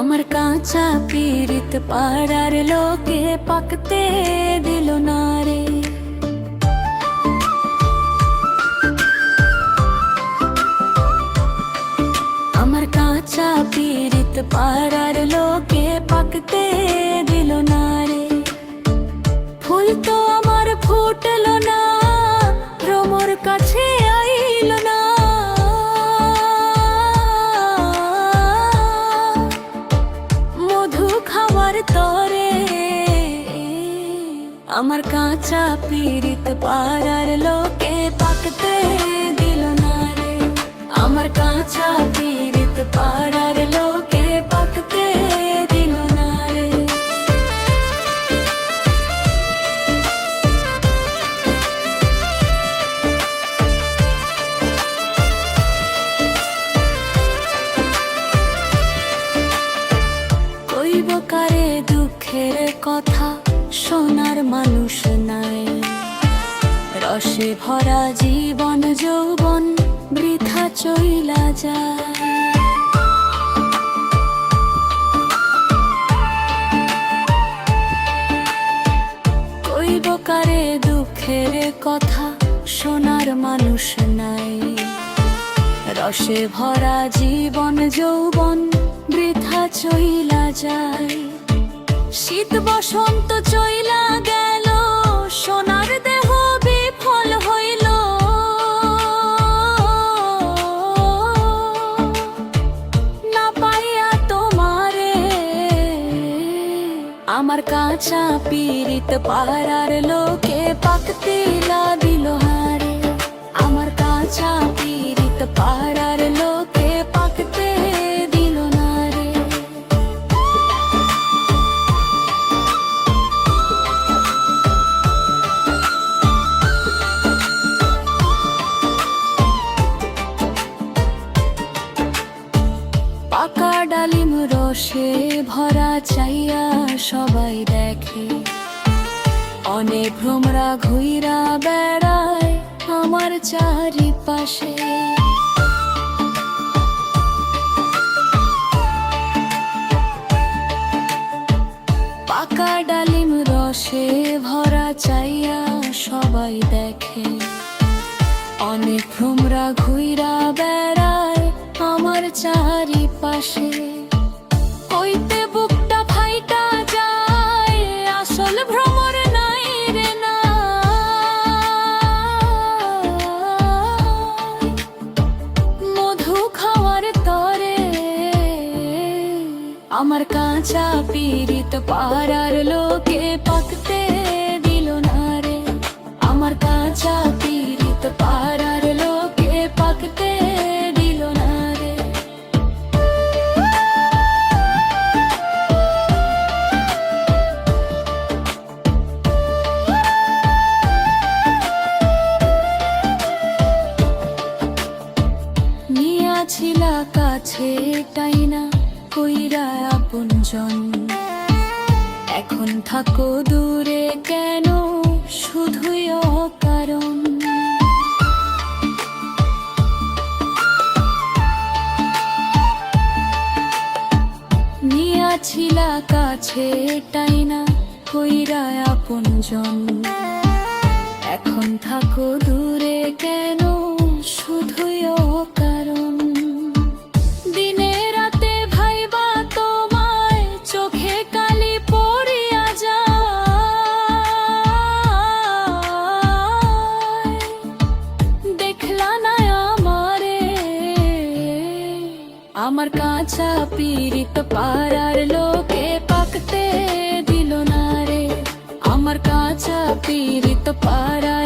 আমার কাঁচা পীড়িত পাড়ার লোকে পাকতে দিল না রে। আমার কাঁচা পীড়িত পাড়ার লোকে পাকতে দিল না রে। ফুল তো আমার ফুটলো না আমার কাঁচা পীড়িত পাড়ার লোকে পাকতে দিল না রে আমার কাঁচা পীড়িত পাড়ার লোকে পাকতে দিল না রে কইব কারে দুঃখের কথা শোনার মানুষ নাই। রসে ভরা জীবন, যৌবন বৃথা চইলা যায়। কারে দুঃখের কথা শোনার মানুষ নাই। রসে ভরা জীবন, যৌবন বৃথা চইলা যায়। শীত বসন্ত চইলা গেল, সোনার দেহ বিফল হইল। না পাইয়া তোমারে, আমার কাঁচা পীড়িত পাড়ার লোকে পাকতে চাইয়া সবাই দেখে। অনেক ভ্রমরা ঘুইরা বেড়ায় আমার চারিপাশে। পাকা ডালিম রসে ভরা চাইয়া সবাই দেখে। অনেক ভ্রমরা ঘুইরা বেড়ায় আমার চারিপাশে। কইতে আমার কাঁচা পীড়িত পাড়ার লোকে পাকতে দিল না রে। আমার কাঁচা পীড়িত পাড়ার লোকে পাকতে দিল না রে। কাছে টাইনা। কইরা আপনজন এখন থাকো দূরে কেন? শুধুই কারণ নিয়াছিলা কাছে টাইনা কইরা আপনজন এখন থাকো দূরে কেন? শুধুই পীড়িত পাড়ার লোকে পাকতে দিল না রে। আমার কাঁচা পীড়িত পাড়ার